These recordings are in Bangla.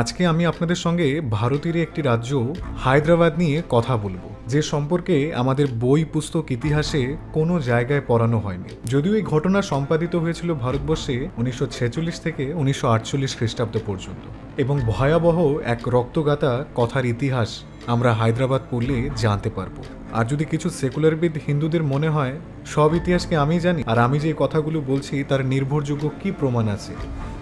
আজকে আমি আপনাদের সঙ্গে ভারতের একটি রাজ্য হায়দ্রাবাদ নিয়ে কথা বলব, যে সম্পর্কে আমাদের বই, পুস্তক, ইতিহাসে কোনো জায়গায় পড়ানো হয়নি। যদিও এই ঘটনা সম্পাদিত হয়েছিল ভারতবর্ষে উনিশশো ছেচল্লিশ থেকে উনিশশো আটচল্লিশ খ্রিস্টাব্দ পর্যন্ত। এবং ভয়াবহ এক রক্তগাতা কথার ইতিহাস আমরা হায়দ্রাবাদ পড়লে জানতে পারব। আর যদি কিছু সেকুলারবিদ হিন্দুদের মনে হয়, সব ইতিহাসকে আমি জানি। আর আমি যে কথাগুলো বলছি, তার নির্ভরযোগ্য কি প্রমাণ আছে?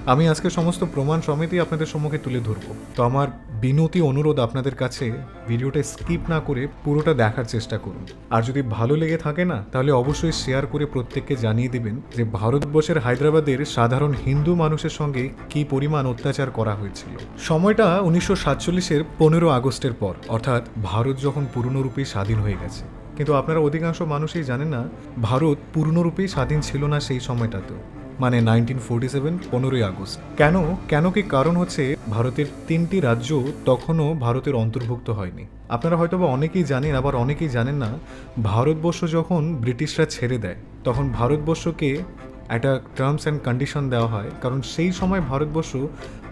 আমি আজকে সমস্ত প্রমাণ সমেতই আপনাদের সম্মুখে তুলে ধরবো। তো আমার বিনতি অনুরোধ আপনাদের কাছে, ভিডিওটা স্কিপ না করে পুরোটা দেখার চেষ্টা করুন। আর যদি ভালো লেগে থাকে না, তাহলে অবশ্যই শেয়ার করে প্রত্যেককে জানিয়ে দেবেন যে ভারতবর্ষের হায়দ্রাবাদের সাধারণ হিন্দু মানুষের সঙ্গে কি পরিমাণ অত্যাচার করা হয়েছিল। সময়টা উনিশশো সাতচল্লিশের পনেরো আগস্টের পর, অর্থাৎ ভারত যখন পূর্ণরূপে স্বাধীন হয়ে গেছে। কিন্তু আপনারা অধিকাংশ মানুষই জানেন না, ভারত পূর্ণরূপেই স্বাধীন ছিল না সেই সময়টাতেও। মানে নাইনটিন ফোরটি সেভেন পনেরোই আগস্ট। কেন? কেন কি কারণ হচ্ছে ভারতের তিনটি রাজ্য তখনও ভারতের অন্তর্ভুক্ত হয়নি। আপনারা হয়তো বা অনেকেই জানেন, আবার অনেকেই জানেন না, ভারতবর্ষ যখন ব্রিটিশরা ছেড়ে দেয়, তখন ভারতবর্ষকে একটা টার্মস অ্যান্ড কন্ডিশন দেওয়া হয়। কারণ সেই সময় ভারতবর্ষ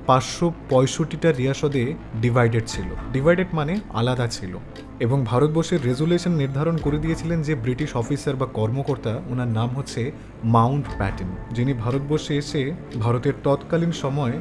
পাঁচশো পঁয়ষট্টিটা রিয়াসদে ডিভাইডেড ছিল। ডিভাইডেড মানে আলাদা ছিল। এবং ভারতবর্ষের রেজুলেশন নির্ধারণ করে দিয়েছিলেন যে ব্রিটিশ অফিসার বা কর্মকর্তা, ওনার নাম হচ্ছে মাউন্ট প্যাটেন, যিনি ভারতবর্ষে এসে ভারতের তৎকালীন সময়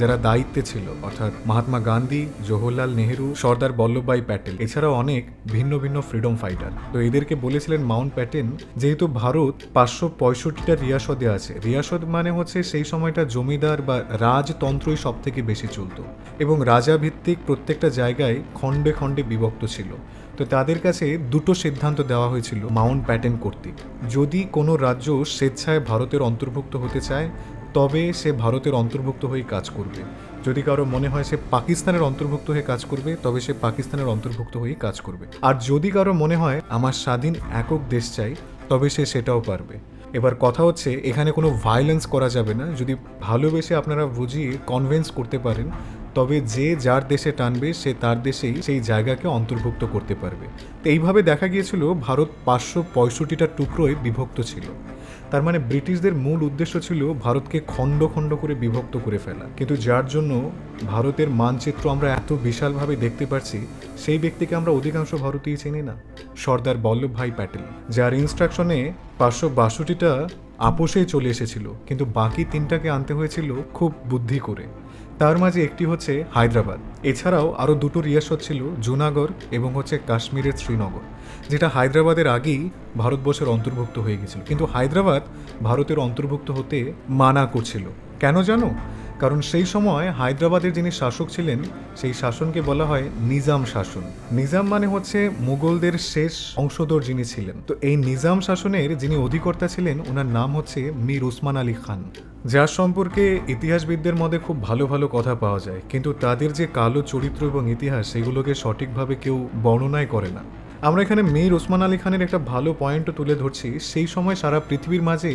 যারা দায়িত্বে ছিল, অর্থাৎ মহাত্মা গান্ধী, জওহরলাল নেহেরু, সর্দার বল্লভভাই প্যাটেল, এছাড়াও অনেক ভিন্ন ভিন্ন ফ্রিডম ফাইটার তো এদেরকে বলেছিলেন মাউন্ট প্যাটেন যেহেতু ভারত পাঁচশো পঁয়ষট্টিটা রিয়াসদে আছে। রিয়াসদ মানে হচ্ছে সেই সময়টা জমিদার বা রাজতন্ত্রই সব থেকে বেশি চলত এবং রাজা ভিত্তিক প্রত্যেকটা জায়গায় খণ্ডে খণ্ডে বিভক্ত ছিল। তো তাদের কাছে দুটো সিদ্ধান্ত দেওয়া হয়েছিল মাউন্ট প্যাটেন কর্তৃক। যদি কোনো রাজ্য স্বেচ্ছায় ভারতের অন্তর্ভুক্ত হতে চায় তবে সে ভারতের অন্তর্ভুক্ত হয়ে কাজ করবে। যদি কারও মনে হয় সে পাকিস্তানের অন্তর্ভুক্ত হয়ে কাজ করবে, তবে সে পাকিস্তানের অন্তর্ভুক্ত হয়ে কাজ করবে। আর যদি কারও মনে হয় আমার স্বাধীন একক দেশ চাই, তবে সে সেটাও পারবে। এবার কথা হচ্ছে, এখানে কোনো ভায়োলেন্স করা যাবে না। যদি ভালোবেসে আপনারা বুঝিয়ে কনভেন্স করতে পারেন তবে যে যার দেশে টানবে, সে তার দেশেই সেই জায়গাকে অন্তর্ভুক্ত করতে পারবে। তো এইভাবে দেখা গিয়েছিল, ভারত পাঁচশো পঁয়ষট্টিটা টুকরোয় বিভক্ত ছিল। তার মানে ব্রিটিশদের মূল উদ্দেশ্য ছিল ভারতকে খণ্ড খণ্ড করে বিভক্ত করে ফেলা। কিন্তু যার জন্য ভারতের মানচিত্র আমরা এত বিশালভাবে দেখতে পাচ্ছি সেই ব্যক্তিকে আমরা অধিকাংশ ভারতীয় চিনি না। সর্দার বল্লভভাই প্যাটেল, যার ইনস্ট্রাকশনে পাঁচশো বাষট্টিটা আপোষেই চলে এসেছিল। কিন্তু বাকি তিনটাকে আনতে হয়েছিল খুব বুদ্ধি করে। তার মাঝে একটি হচ্ছে হায়দ্রাবাদ। এছাড়াও আরও দুটো রিয়াসত ছিল, জুনাগড় এবং হচ্ছে কাশ্মীরের শ্রীনগর, যেটা হায়দ্রাবাদের আগেই ভারতবর্ষের অন্তর্ভুক্ত হয়ে গেছিল। কিন্তু হায়দ্রাবাদ ভারতের অন্তর্ভুক্ত হতে মানা করছিল। কেন জানো? কারণ সেই সময় হায়দ্রাবাদের যিনি শাসক ছিলেন, সেই শাসনকে বলা হয় নিজাম শাসন। নিজাম মানে হচ্ছে মুঘলদের শেষ অংশধর যিনি ছিলেন। তো এই নিজাম শাসনের যিনি অধিকর্তা ছিলেন ওনার নাম হচ্ছে মীর উসমান আলী খান। যার সম্পর্কে ইতিহাসবিদদের মধ্যে খুব ভালো ভালো কথা পাওয়া যায়, কিন্তু তাদের যে কালো চরিত্র এবং ইতিহাস, সেগুলোকে সঠিকভাবে কেউ বর্ণনাই করে না। আমরা এখানে মীর ওসমান আলী খানের একটা ভালো পয়েন্টও তুলে ধরছি। সেই সময় সারা পৃথিবীর মাঝে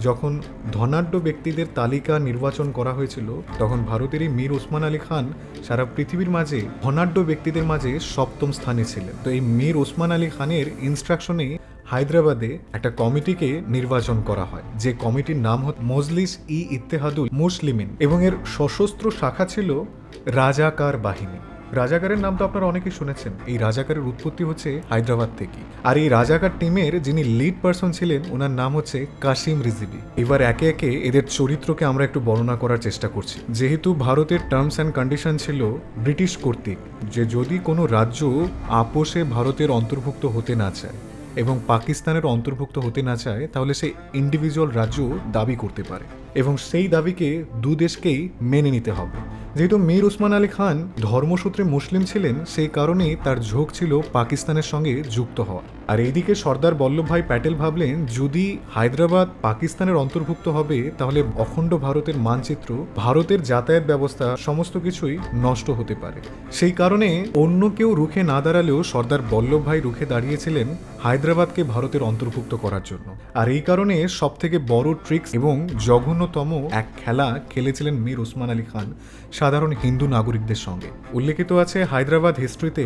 যখন ধনাঢ্য ব্যক্তিদের তালিকা নির্বাচন করা হয়েছিল, তখন ভারতেরই মীর ওসমান আলী খান সারা পৃথিবীর মাঝে ধনাঢ্য ব্যক্তিদের মাঝে সপ্তম স্থানে ছিলেন। তো এই মীর ওসমান আলী খানের ইনস্ট্রাকশনে হায়দ্রাবাদে একটা কমিটিকে নির্বাচন করা হয়। যে কমিটির নাম হত মজলিস ই ইত্তেহাদুল মুসলিমিন এবং এর সশস্ত্র শাখা ছিল রাজাকার বাহিনী। রাজাকারের নাম তো আপনারা অনেকেই শুনেছেন। এই রাজাকারের উৎপত্তি হচ্ছে হায়দ্রাবাদ থেকে। আর এই রাজাকার টিমের যিনি লিড পার্সন ছিলেন, ওনার নাম হচ্ছে কাশিম রিজিবি এবার একে একে এদের চরিত্রকে আমরা একটু বর্ণনা করার চেষ্টা করছি। যেহেতু ভারতের টার্মস অ্যান্ড কন্ডিশন ছিল ব্রিটিশ কর্তৃক, যে যদি কোনো রাজ্য আপোষে ভারতের অন্তর্ভুক্ত হতে না চায় এবং পাকিস্তানের অন্তর্ভুক্ত হতে না চায়, তাহলে সে ইন্ডিভিজুয়াল রাজ্য দাবি করতে পারে। এবং সেই দাবিকে দু দেশকেই মেনে নিতে হবে। যেহেতু মীর উসমান আলী খান ধর্মসূত্রে মুসলিম ছিলেন, সেই কারণেই তার ঝোঁক ছিল পাকিস্তানের সঙ্গে যুক্ত হওয়া আর এইদিকে সর্দার বল্লভভাই প্যাটেল ভাবলেন, যদি হায়দ্রাবাদ পাকিস্তানের অন্তর্ভুক্ত হবে, তাহলে অখণ্ড ভারতের মানচিত্র, ভারতের যাতায়াত ব্যবস্থা, সমস্ত কিছুই নষ্ট হতে পারে। সেই কারণে অন্য কেউ রুখে না দাঁড়ালেও সর্দার বল্লভভাই রুখে দাঁড়িয়েছিলেন হায়দ্রাবাদকে ভারতের অন্তর্ভুক্ত করার জন্য। আর এই কারণে সব থেকে বড় ট্রিক্স এবং জঘন্যতম এক খেলা খেলেছিলেন মীর উসমান আলী খান, সাধারণ হিন্দু নাগরিকদের সঙ্গে। উল্লেখিত আছে হায়দ্রাবাদ হিস্ট্রিতে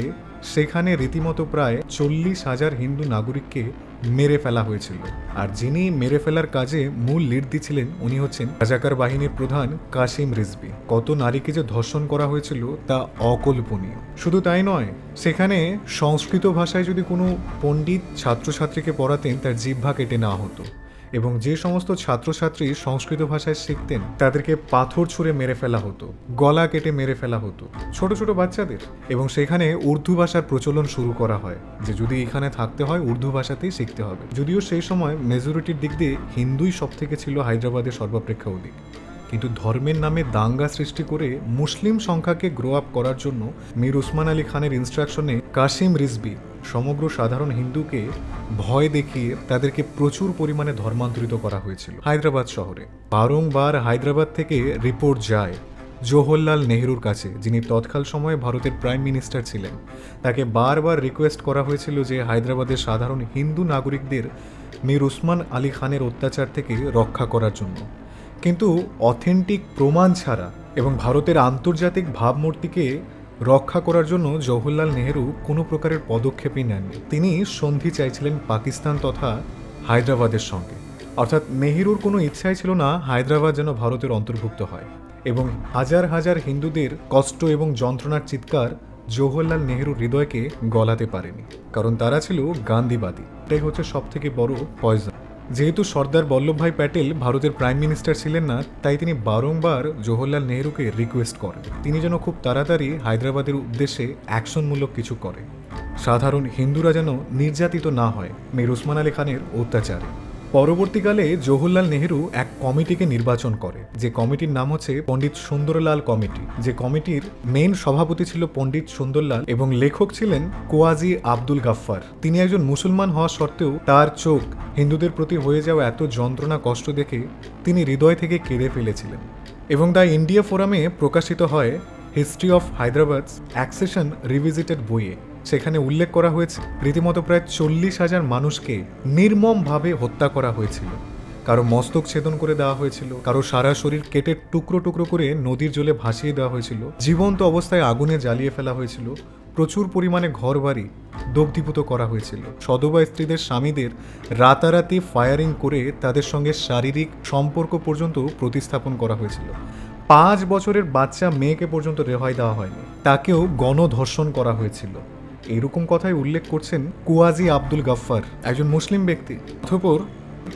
সেখানে রীতিমতো প্রায় চল্লিশ হাজার হিন্দু নাগরিককে মেরে ফেলা হয়েছিল। আর যিনি মেরে ফেলার কাজে মূল লিড দিচ্ছিলেন উনি হচ্ছেন রাজাকার বাহিনীর প্রধান কাসিম রিজবি কত নারীকে যে ধর্ষণ করা হয়েছিল, তা অকল্পনীয়। শুধু তাই নয়, সেখানে সংস্কৃত ভাষায় যদি কোনো পণ্ডিত ছাত্রছাত্রীকে পড়াতেন, তার জিহ্বা কেটে নেওয়া হতো। এবং যে সমস্ত ছাত্রছাত্রী সংস্কৃত ভাষায় শিখতেন, তাদেরকে পাথর ছুঁড়ে মেরে ফেলা হতো, গলা কেটে মেরে ফেলা হতো, ছোট ছোট বাচ্চাদের। এবং সেখানে উর্দু ভাষার প্রচলন শুরু করা হয়, যে যদি এখানে থাকতে হয়, উর্দু ভাষাতেই শিখতে হবে। যদিও সেই সময় মেজরিটির দিক দিয়ে হিন্দুই সব থেকে ছিল হায়দ্রাবাদের সর্বাপেক্ষা অধিক। কিন্তু ধর্মের নামে দাঙ্গা সৃষ্টি করে মুসলিম সংখ্যাকে গ্রো আপ করার জন্য মীর উসমান আলী খানের ইনস্ট্রাকশনে কাসিম রিজবি সমগ্র সাধারণ হিন্দুকে ভয় দেখিয়ে তাদেরকে প্রচুর পরিমাণে ধর্মান্তরিত করা হয়েছিল হায়দ্রাবাদ শহরে। বারংবার হায়দ্রাবাদ থেকে রিপোর্ট যায় জওহরলাল নেহরুর কাছে, যিনি তৎকাল সময়ে ভারতের প্রাইম মিনিস্টার ছিলেন। তাকে বারবার রিকোয়েস্ট করা হয়েছিল যে হায়দ্রাবাদের সাধারণ হিন্দু নাগরিকদের মীর উসমান আলী খানের অত্যাচার থেকে রক্ষা করার জন্য। কিন্তু অথেন্টিক প্রমাণ ছাড়া এবং ভারতের আন্তর্জাতিক ভাবমূর্তিকে রক্ষা করার জন্য জওহরলাল নেহেরু কোনো প্রকারের পদক্ষেপই নেননি। তিনি সন্ধি চাইছিলেন পাকিস্তান তথা হায়দ্রাবাদের সঙ্গে। অর্থাৎ নেহেরুর কোনো ইচ্ছাই ছিল না হায়দ্রাবাদ যেন ভারতের অন্তর্ভুক্ত হয় এবং হাজার হাজার হিন্দুদের কষ্ট এবং যন্ত্রণার চিৎকার জওহরলাল নেহেরুর হৃদয়কে গলাতে পারেনি। কারণ তারা ছিল গান্ধীবাদী। এটাই হচ্ছে সব থেকে বড় পয়জন যেহেতু সর্দার বল্লভভাই প্যাটেল ভারতের প্রাইম মিনিস্টার ছিলেন না, তাই তিনি বারংবার জওহরলাল নেহরুকে রিকোয়েস্ট করেন। তিনি যেন খুব তাড়াতাড়ি হায়দ্রাবাদের উদ্দেশ্যে অ্যাকশনমূলক কিছু করে। সাধারণ হিন্দুরা যেন নির্যাতিত না হয় মীর উসমান আলী খানের অত্যাচারে। পরবর্তীকালে জওহরলাল নেহেরু এক কমিটিকে নির্বাচন করে। যে কমিটির নাম হচ্ছে পণ্ডিত সুন্দরলাল কমিটি। যে কমিটির মেন সভাপতি ছিল পণ্ডিত সুন্দরলাল এবং লেখক ছিলেন কোয়াজি আব্দুল গাফফার। তিনি একজন মুসলমান হওয়া সত্ত্বেও তার চোখ হিন্দুদের প্রতি হয়ে যাওয়া এত যন্ত্রণা, কষ্ট দেখে তিনি হৃদয় থেকে কেঁদে ফেলেছিলেন এবং দ্য ইন্ডিয়া ফোরামে প্রকাশিত হয় history of Hyderabad accession revisited বইয়ে। সেখানে উল্লেখ করা হয়েছে, রীতিমতো প্রায় চল্লিশ হাজার মানুষকে নির্মমভাবে হত্যা করা হয়েছিল। কারও মস্তক ছেদন করে দেওয়া হয়েছিল, কারও সারা শরীর কেটে টুকরো টুকরো করে নদীর জলে ভাসিয়ে দেওয়া হয়েছিল, জীবন্ত অবস্থায় আগুনে জ্বালিয়ে ফেলা হয়েছিল, প্রচুর পরিমাণে ঘরবাড়ি দগ্ধীভূত করা হয়েছিল। সদবা স্ত্রীদের স্বামীদের রাতারাতি ফায়ারিং করে তাদের সঙ্গে শারীরিক সম্পর্ক পর্যন্ত প্রতিস্থাপন করা হয়েছিল। পাঁচ বছরের বাচ্চা মেয়েকে পর্যন্ত রেহাই দেওয়া হয়নি, তাকেও গণধর্ষণ করা হয়েছিল। এরকম কথাই উল্লেখ করছেন কুয়াজি আব্দুল গাফফার, একজন মুসলিম ব্যক্তি। অথপর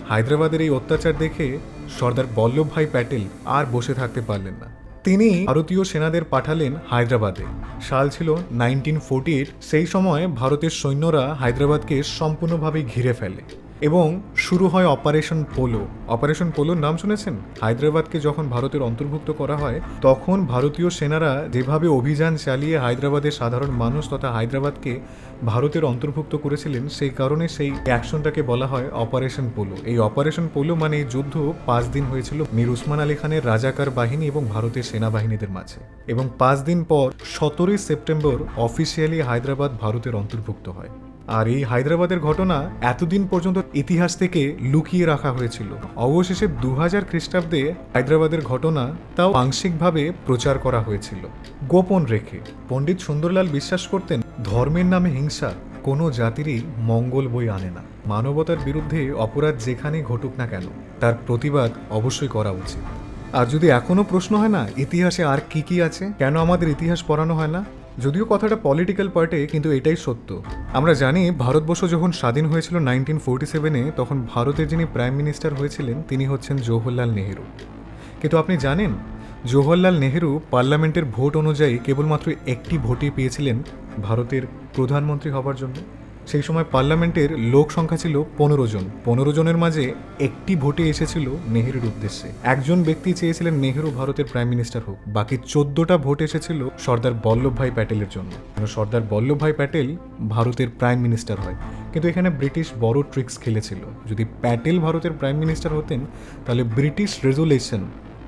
হায়দ্রাবাদের এই অত্যাচার দেখে সর্দার বল্লভভাই প্যাটেল আর বসে থাকতে পারলেন না। তিনি ভারতীয় সেনাদের পাঠালেন হায়দ্রাবাদে। সাল ছিল নাইনটিন ফোরটি সেই সময় ভারতের সৈন্যরা হায়দ্রাবাদকে সম্পূর্ণভাবে ঘিরে ফেলে এবং শুরু হয় অপারেশন পোলো। অপারেশন পোলোর নাম শুনেছেন? হায়দ্রাবাদকে যখন ভারতের অন্তর্ভুক্ত করা হয়, তখন ভারতীয় সেনারা যেভাবে অভিযান চালিয়ে হায়দ্রাবাদের সাধারণ মানুষ তথা হায়দ্রাবাদকে ভারতের অন্তর্ভুক্ত করেছিলেন, সেই কারণে সেই অ্যাকশনটাকে বলা হয় অপারেশন পোলো। এই অপারেশন পোলো মানে এই যুদ্ধ পাঁচ দিন হয়েছিল মীর উসমান আলী খানের রাজাকার বাহিনী এবং ভারতের সেনাবাহিনীদের মাঝে। এবং পাঁচ দিন পর সতেরোই সেপ্টেম্বর অফিসিয়ালি হায়দ্রাবাদ ভারতের অন্তর্ভুক্ত হয়। আর এই হায়দ্রাবাদের ঘটনা এতদিন পর্যন্ত ইতিহাস থেকে লুকিয়ে রাখা হয়েছিল। অবশেষে দু হাজার খ্রিস্টাব্দে হায়দ্রাবাদের ঘটনা তাও আংশিকভাবে প্রচার করা হয়েছিল। গোপন রেখে পণ্ডিত সুন্দরলাল বিশ্বাস করতেন, ধর্মের নামে হিংসা কোনো জাতিরই মঙ্গল বই আনে না। মানবতার বিরুদ্ধে অপরাধ যেখানেই ঘটুক না কেন, তার প্রতিবাদ অবশ্যই করা উচিত। আর যদি এখনও প্রশ্ন হয় না, ইতিহাসে আর কি কি আছে? কেন আমাদের ইতিহাস পড়ানো হয় না? যদিও কথাটা পলিটিক্যাল পার্টে কিন্তু এটাই সত্য। আমরা জানি, ভারতবর্ষ যখন স্বাধীন হয়েছিল নাইনটিন ফোরটি সেভেনে তখন ভারতের যিনি প্রাইম মিনিস্টার হয়েছিলেন, তিনি হচ্ছেন জওহরলাল নেহেরু। কিন্তু আপনি জানেন, জওহরলাল নেহেরু পার্লামেন্টের ভোট অনুযায়ী কেবলমাত্র একটি ভোটই পেয়েছিলেন ভারতের প্রধানমন্ত্রী হবার জন্য? সেই সময় পার্লামেন্টের লোক সংখ্যা ছিল পনেরো জন। পনেরো জনের মাঝে একটি ভোটে এসেছিল নেহেরুর উদ্দেশ্যে। একজন ব্যক্তি চেয়েছিলেন নেহেরু ভারতের প্রাইম মিনিস্টার হোক। বাকি চোদ্দটা ভোট এসেছিল সর্দার বল্লভভাই প্যাটেলের জন্য। সর্দার বল্লভভাই প্যাটেল ভারতের প্রাইম মিনিস্টার হয়? কিন্তু এখানে ব্রিটিশ বড় ট্রিক্স খেলেছিল। যদি প্যাটেল ভারতের প্রাইম মিনিস্টার হতেন, তাহলে ব্রিটিশ রেজুলেশন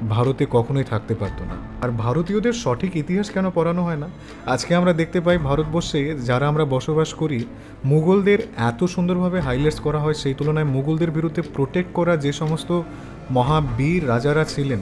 ভারতে কখনোই থাকতে পারতো না। আর ভারতীয়দের সঠিক ইতিহাস কেন পড়ানো হয় না? আজকে আমরা দেখতে পাই ভারতবর্ষে যারা আমরা বসবাস করি, মুঘলদের এত সুন্দরভাবে হাইলাইটস করা হয়, সেই তুলনায় মুঘলদের বিরুদ্ধে প্রোটেক্ট করা যে সমস্ত মহাবীর রাজারা ছিলেন,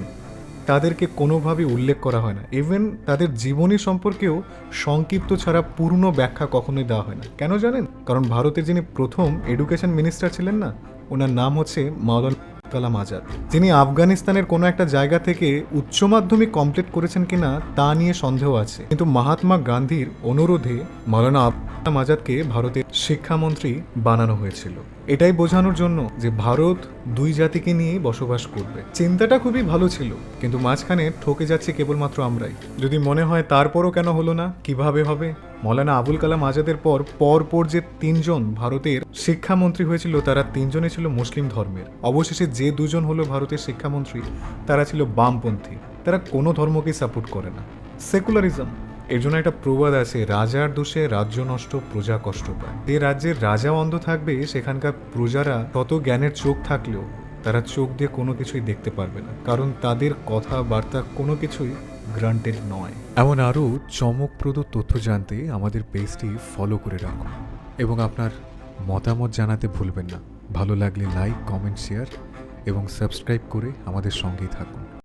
তাদেরকে কোনোভাবে উল্লেখ করা হয় না। ইভেন তাদের জীবনী সম্পর্কেও সংক্ষিপ্ত ছাড়া পূর্ণ ব্যাখ্যা কখনোই দেওয়া হয় না। কেন জানেন? কারণ ভারতের যিনি প্রথম এডুকেশন মিনিস্টার ছিলেন না, ওনার নাম হচ্ছে মাওলানা কালাম আজাদ তিনি আফগানিস্তানের কোনো একটা জায়গা থেকে উচ্চ মাধ্যমিক কমপ্লিট করেছেন কিনা তা নিয়ে সন্দেহ আছে। কিন্তু মহাত্মা গান্ধীর অনুরোধে মৌলানা আবুল কালাম আজাদকে ভারতের শিক্ষামন্ত্রী বানানো হয়েছিল। এটাই বোঝানোর জন্য যে ভারত দুই জাতিকে নিয়ে বসবাস করবে। চিন্তাটা খুবই ভালো ছিল, কিন্তু মাঝখানে ঠকে যাচ্ছে কেবলমাত্র আমরাই। যদি মনে হয় তারপরও কেন হলো না, কীভাবে হবে? মৌলানা আবুল কালাম আজাদের পর পর পর যে তিনজন ভারতের শিক্ষামন্ত্রী হয়েছিল, তারা তিনজনই ছিল মুসলিম ধর্মের। অবশেষে যে দুজন হলো ভারতের শিক্ষামন্ত্রী, তারা ছিল বামপন্থী। তারা কোনো ধর্মকেই সাপোর্ট করে না। সেকুলারিজম এর জন্য একটা প্রবাদ আছে, রাজার দোষে রাজ্য নষ্ট, প্রজা কষ্ট পায়। যে রাজ্যের রাজা অন্ধ থাকবে, সেখানকার প্রজারা তত জ্ঞানের চোখ থাকলেও তারা চোখ দিয়ে কোনো কিছুই দেখতে পারবে না। কারণ তাদের কথাবার্তা কোনো কিছুই গ্রান্টেড নয়। এমন আরও চমকপ্রদ তথ্য জানতে আমাদের পেজটি ফলো করে রাখুন এবং আপনার মতামত জানাতে ভুলবেন না। ভালো লাগলে লাইক, কমেন্ট, শেয়ার এবং সাবস্ক্রাইব করে আমাদের সঙ্গেই থাকুন।